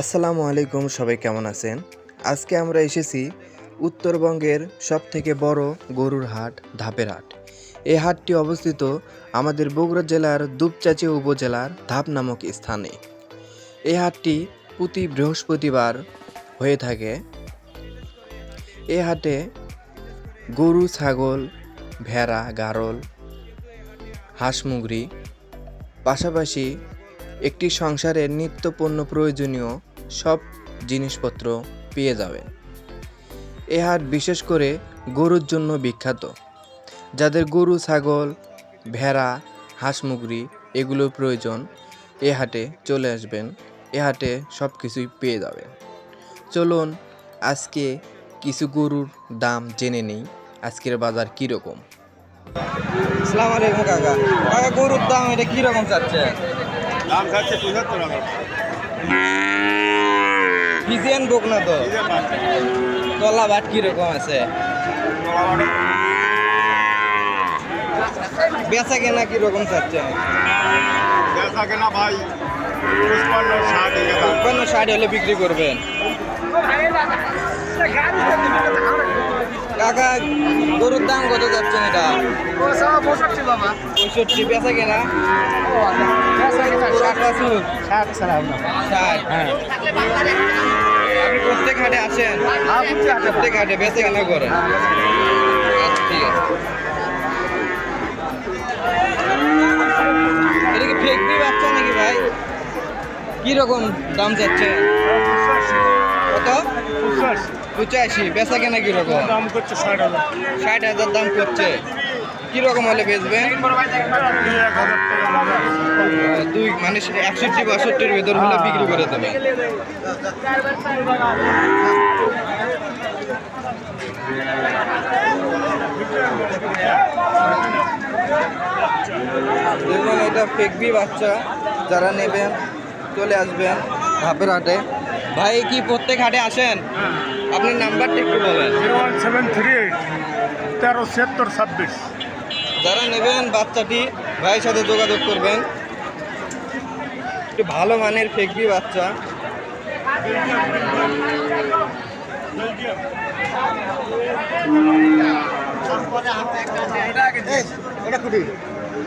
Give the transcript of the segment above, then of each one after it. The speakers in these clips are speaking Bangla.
আসসালামু আলাইকুম, সবাই কেমন আছেন? আজকে আমরা এসেছি উত্তরবঙ্গের সব থেকে বড় গরুর হাট, ধাপের হাট। এই হাটটি অবস্থিত আমাদের বগুড়া জেলার দুপচাচি উপজেলার ধাপ নামক স্থানে। এই হাটটি প্রতি বৃহস্পতিবার হয়ে থাকে। এই হাটে গরু, ছাগল, ভেড়া, গারল, হাঁস মুগরি পাশাপাশি একটি সংসারের নিত্য পণ্য প্রয়োজনীয় সব জিনিসপত্র পেয়ে যাবেন। এ হাট বিশেষ করে গরুর জন্য বিখ্যাত। যাদের গরু, ছাগল, ভেড়া হাঁস মুগরি এগুলোর প্রয়োজন, এ হাটে চলে আসবেন। এ হাটে সব কিছুই পেয়ে যাবেন। চলুন আজকে কিছু গরুর দাম জেনে নেই। আজকের বাজার কীরকম? আসসালামু কাকা। কাকা, গরুর দাম এটা কি রকম চাচ্ছে দাম খাচ্ছে পঁচাত্তর টাকা ফিজিয়ান বুক না তো? তলা বাট কি রকম আছে? বেচা কেনা কি রকম চাচ্ছে দেখা কেনা ভাই পঞ্চান্ন ষাট হলে বিক্রি করবেন। কাকা গরুর দাম কত যাচ্ছেন এটা? পঁয়ষট্টি, বেচা কেনা? বাছুর ষাট। আপনি প্রত্যেক হাটে আসেন? প্রত্যেক হাটে বেচে কেনা করেন? আচ্ছা ঠিক আছে। এটা কি ফেকবি বাচ্চা নাকি ভাই? কি রকম দাম যাচ্ছে? কত? পঁচাশি। বেচা কেনা কি রকম দাম করছে ষাট হাজার। ষাট হাজার দাম করছে। কি রকম হলে বেচবেন দুই মানে একষট্টি বাষট্টির ভেতর হলে বিক্রি করে দেবেন দেখুন এটা ফেকবি বাচ্চা। যারা নেবেন চলে আসবেন। ধাপের হাটে। ভাই কি প্রত্যেক হাটে আসেন? আপনার নাম্বারটা একটু বলেন। Zero one seven three eight তেরো ছিয়াত্তর ছাব্বিশ। যারা নেবেন বাচ্চাটি ভাইয়ের সাথে যোগাযোগ করবেন। একটু ভালো মানের ফেকবি বাচ্চা।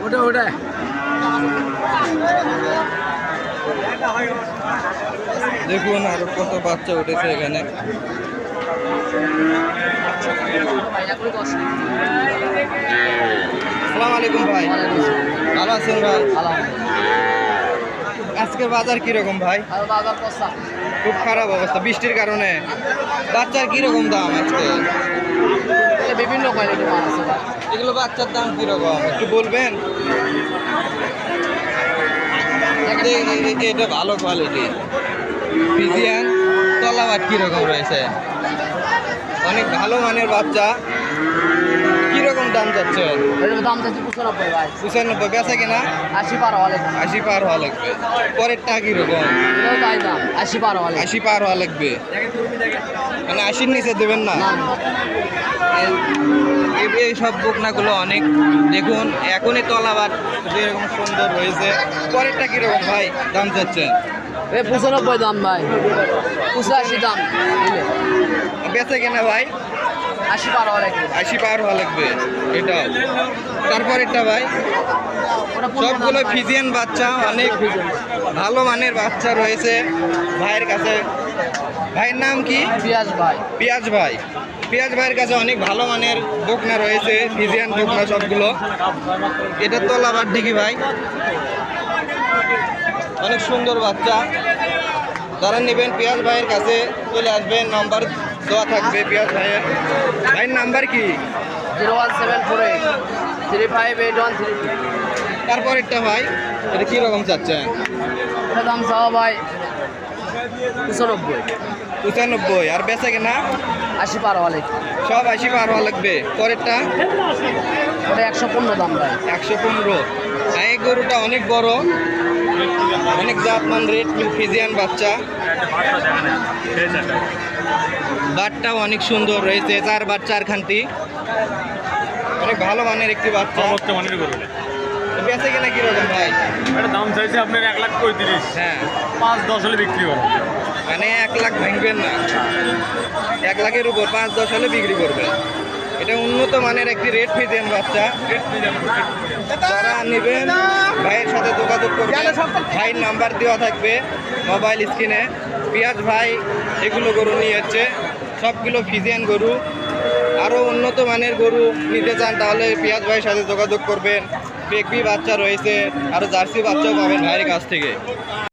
ওটা ওটা। দেখুন আরও কত বাচ্চা উঠেছে এখানে। আসসালামু আলাইকুম ভাই। ভালো আছেন ভাই? আজকের বাজার কীরকম ভাই? খুব খারাপ অবস্থা বৃষ্টির কারণে। বাচ্চার কীরকম দাম আজকে? বিভিন্ন কোয়ালিটি মাল আছে এগুলো বাচ্চার দাম কীরকম? একটু বলবেন? এটা ভালো কোয়ালিটি ফিজিয়ান তলাবাট কীরকম রয়েছে? অনেক ভালো মানের বাচ্চা। কীরকম দাম যাচ্ছে? দাম চাচ্ছি পঁচানব্বই ভাই। পঁচানব্বই বেচা কিনা? আশি পার হওয়া লাগবে। আশি পার হওয়া লাগবে। পরেরটা কীরকম? এটাও তাই দাম আশি পার হওয়া আশি পার হওয়া লাগবে। মানে আশির নিচে দেবেন না? এই সব বকনাগুলো অনেক। দেখুন এখনই তলাবাট যেরকম সুন্দর হয়েছে পরেরটা কীরকম ভাই? দাম চাচ্ছেন? এই পঁচানব্বই দাম ভাই। পঁচাশি দাম। বেচে কেনা ভাই? আশি পার হওয়া লাগবে। আশি পার হওয়া লাগবে এটা তারপর এটা ভাই সবগুলো ফিজিয়ান বাচ্চা অনেক ভালো মানের বাচ্চা রয়েছে। ভাইয়ের কাছে ভাইয়ের নাম কি? পিয়াজ ভাই। পিয়াজ ভাই। পিয়াজ ভাইয়ের কাছে অনেক ভালো মানের বকনা রয়েছে ফিজিয়ান বকনা সবগুলো। এটা তো লাভার দিকে ভাই। অনেক সুন্দর বাচ্চা। যারা নেবেন পিয়াজ ভাইয়ের কাছে চলে আসবেন নাম্বার দেওয়া থাকবে পিয়াজ ভাইয়ের। ভাইয়ের নাম্বার কি? Zero one seven four eight. Three five eight one three. তারপর একটা ভাই এটা কি রকম চাচ্ছেন? দাম চাওয়া ভাই। পঁচানব্বই। পঁচানব্বই। আর বেচা কেনা? আশি পার হওয়া লাগবে। সব আশি পার হওয়া লাগবে। পরেরটা? ওটা একশো পনেরো দাম ভাই। একশো পনেরো। এই গরুটা অনেক বড়। অনেক জাতমান রেড ফিজিয়ান বাচ্চা। বাটটাও অনেক সুন্দর রয়েছে। চার বাট চার খানটি। অনেক ভালো মানের একটি বাচ্চা। মানের করবে বেচে কিনা কীরকম ভাই এটা দাম চাইছে আপনার এক লাখ পঁয়ত্রিশ। হ্যাঁ। পাঁচ দশ হলে বিক্রি করো মানে এক লাখ ভাঙবেন না। এক লাখের উপর পাঁচ দশ হলে বিক্রি করবেন এটা উন্নত মানের একটি রেড ফিজেন বাচ্চা। যারা নেবেন ভাইয়ের সাথে যোগাযোগ করবেন। ভাইয়ের নাম্বার দেওয়া থাকবে মোবাইল স্ক্রিনে। পিয়াজ ভাই এগুলো গরু নিয়ে যাচ্ছে। সবগুলো ফিজিয়ান গরু। আরও উন্নত মানের গরু নিতে চান তাহলে পিয়াজ ভাইয়ের সাথে যোগাযোগ করবেন। বেগবি বাচ্চা রয়েছে আরও জার্সি বাচ্চাও পাবেন ভাইয়ের কাছ থেকে।